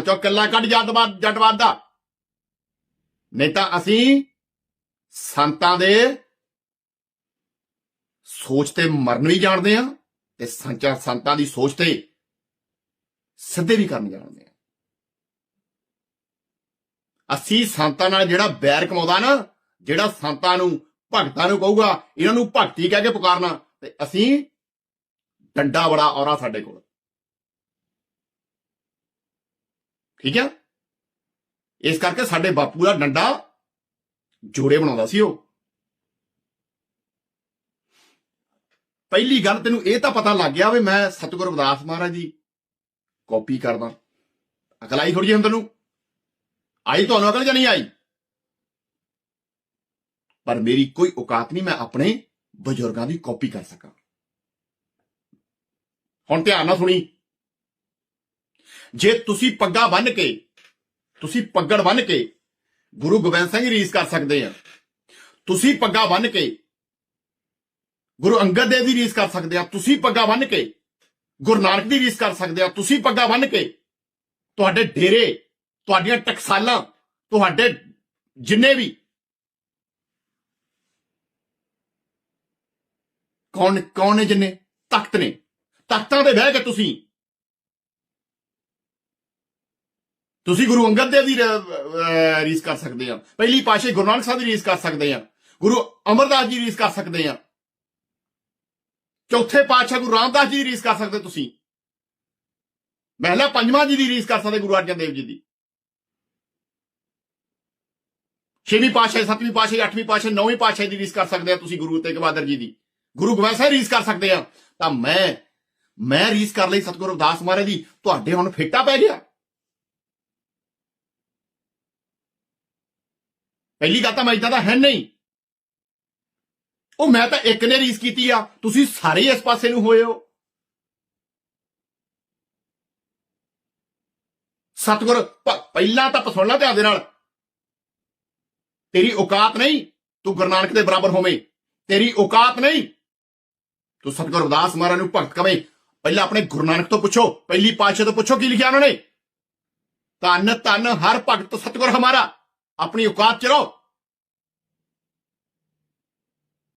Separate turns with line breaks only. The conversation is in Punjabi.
ਦਿਮਾਗ ਚੋਂ ਕੱਲਾ ਕੱਢ ਜੱਟਵਾਦ ਜੱਟਵਾਦ ਦਾ। ਨਹੀਂ ਤਾਂ ਅਸੀਂ ਸੰਤਾਂ ਦੇ ਸੋਚ ਤੇ ਮਰਨ ਵੀ ਜਾਣਦੇ ਆ ਤੇ ਸੰਚਾਰ ਸੰਤਾਂ ਦੀ ਸੋਚ ਤੇ ਸਿੱਧੇ ਵੀ ਕਰਨ ਜਾਣਦੇ ਆ ਅਸੀਂ ਸੰਤਾਂ ਨਾਲ ਜਿਹੜਾ ਬੈਰ ਕਮਾਉਂਦਾ ਨਾ, ਜਿਹੜਾ ਸੰਤਾਂ ਨੂੰ, ਭਗਤਾਂ ਨੂੰ ਕਹੂਗਾ, ਇਹਨਾਂ ਨੂੰ ਭਗਤੀ ਕਹਿ ਕੇ ਪੁਕਾਰਨਾ ਤੇ ਅਸੀਂ ਡੰਡਾ ਬੜਾ ਔਰਾ ਸਾਡੇ ਕੋਲ। ਠੀਕ ਹੈ ਇਸ ਕਰਕੇ ਸਾਡੇ ਬਾਪੂ ਦਾ ਡੰਡਾ ਜੋੜੇ ਬਣਾਉਂਦਾ ਸੀ ਉਹ। ਪਹਿਲੀ ਗੱਲ ਤੈਨੂੰ ਇਹ ਤਾਂ ਪਤਾ ਲੱਗ ਗਿਆ ਵੀ ਮੈਂ ਸਤਿਗੁਰ ਰਵਿਦਾਸ ਮਹਾਰਾਜ ਦੀ ਕਾਪੀ ਕਰਦਾ। ਅਕਲ ਆਈ ਥੋੜੀ ਜਿਹੀ ਹੁਣ ਤੈਨੂੰ? ਆਈ ਤੁਹਾਨੂੰ ਅਕਲ ਜਾਂ ਨਹੀਂ ਆਈ? ਪਰ ਮੇਰੀ ਕੋਈ ਔਕਾਤ ਨਹੀਂ, ਮੈਂ ਆਪਣੇ ਬਜ਼ੁਰਗਾਂ ਦੀ ਕਾਪੀ ਕਰ ਸਕਾਂ। ਹੁਣ ਧਿਆਨ ਨਾਲ ਸੁਣੀ। ਜੇ ਤੁਸੀਂ ਪੱਗਾ ਬੰਨ ਕੇ, ਤੁਸੀਂ ਪੱਗੜ ਬੰਨ ਕੇ ਗੁਰੂ ਗੋਬਿੰਦ ਸਿੰਘ ਦੀ ਰੀਸ ਕਰ ਸਕਦੇ ਆ। ਤੁਸੀਂ ਪੱਗਾ ਬੰਨ ਕੇ ਗੁਰੂ ਅੰਗਦ ਦੇਵ ਦੀ ਰੀਸ ਕਰ ਸਕਦੇ ਆ। ਤੁਸੀਂ ਪੱਗਾ ਬੰਨ ਕੇ ਗੁਰੂ ਨਾਨਕ ਦੀ ਰੀਸ ਕਰ ਸਕਦੇ ਆ। ਤੁਸੀਂ ਪੱਗਾ ਬੰਨ ਕੇ ਤੁਹਾਡੇ ਡੇਰੇ, ਤੁਹਾਡੀਆਂ ਟਕਸਾਲਾਂ, ਤੁਹਾਡੇ ਜਿੰਨੇ ਵੀ ਕੌਣ ਕੌਣ ਨੇ ਜਿੰਨੇ? ਤਖਤ ਨੇ। ਤਖਤਾਂ ਤੇ ਬਹਿ ਕੇ ਤੁਸੀਂ ਤੁਸੀਂ ਗੁਰੂ ਅੰਗਦ ਦੇਵ ਦੀ ਰੀਸ ਕਰ ਸਕਦੇ ਆ। ਪਹਿਲੀ ਪਾਸ਼ੇ ਗੁਰੂ ਨਾਨਕ ਸਾਹਿਬ ਦੀ ਰੀਸ ਕਰ ਸਕਦੇ ਆ। ਗੁਰੂ ਅਮਰਦਾਸ ਜੀ ਦੀ ਰੀਸ ਕਰ ਸਕਦੇ ਆ। ਚੌਥੇ ਪਾਤਸ਼ਾਹ ਗੁਰੂ ਰਾਮਦਾਸ ਜੀ ਦੀ ਰੀਸ ਕਰ ਸਕਦੇ ਤੁਸੀਂ। ਮਹਿਲਾ ਪੰਜਵਾਂ ਜੀ ਦੀ ਰੀਸ ਕਰ ਸਕਦੇ ਗੁਰੂ ਅਰਜਨ ਦੇਵ ਜੀ ਦੀ। ਛੇਵੀਂ ਪਾਤਸ਼ਾਹ, ਸੱਤਵੀਂ ਪਾਤਸ਼ਾਹ, ਅੱਠਵੀਂ ਪਾਤਸ਼ਾਹ, ਨੌਵੀਂ ਪਾਤਸ਼ਾਹ ਦੀ ਰੀਸ ਕਰ ਸਕਦੇ ਆ ਤੁਸੀਂ ਗੁਰੂ ਤੇਗ ਬਹਾਦਰ ਜੀ ਦੀ। ਗੁਰੂ ਗੋਬਿੰਦ ਸਾਹਿਬ ਰੀਸ ਕਰ ਸਕਦੇ ਆ। ਤਾਂ ਮੈਂ ਮੈਂ ਰੀਸ ਕਰ ਲਈ ਸਤਿਗੁਰੂ ਰਵਿਦਾਸ ਮਹਾਰਾਜ ਦੀ। ਤੁਹਾਡੇ ਹੁਣ ਫੇਟਾ ਪੈ ਗਿਆ। ਪਹਿਲੀ ਗੱਲ ਤਾਂ ਮੈਂ ਇਦਾਂ ਦਾ ਹੈ ਨਹੀਂ। ਉਹ ਮੈਂ ਤਾਂ ਇੱਕ ਨੇ ਰੀਸ ਕੀਤੀ ਆ। ਤੁਸੀਂ ਸਾਰੇ ਇਸ ਪਾਸੇ ਨੂੰ ਹੋਏ ਹੋ। ਸਤਿਗੁਰ ਪਹਿਲਾਂ ਤਾਂ ਸੁਣ ਲੈ ਧਿਆਨ ਦੇ ਨਾਲ। ਤੇਰੀ ਔਕਾਤ ਨਹੀਂ, ਤੂੰ ਗੁਰੂ ਨਾਨਕ ਦੇ ਬਰਾਬਰ ਹੋਵੇਂ। ਤੇਰੀ ਔਕਾਤ ਨਹੀਂ, ਤੂੰ ਸਤਿਗੁਰ ਉਦਾਸ ਮਹਾਰਾਜ ਨੂੰ ਭਗਤ ਕਵੇਂ। ਪਹਿਲਾਂ ਆਪਣੇ ਗੁਰੂ ਨਾਨਕ ਤੋਂ ਪੁੱਛੋ। ਪਹਿਲੀ ਪਾਤਸ਼ਾਹ ਤੋਂ ਪੁੱਛੋ ਕੀ ਲਿਖਿਆ ਉਹਨਾਂ ਨੇ। ਧੰਨ ਧੰਨ ਹਰ ਭਗਤ ਸਤਿਗੁਰ ਹਮਾਰਾ। ਆਪਣੀ ਔਕਾਤ ਚ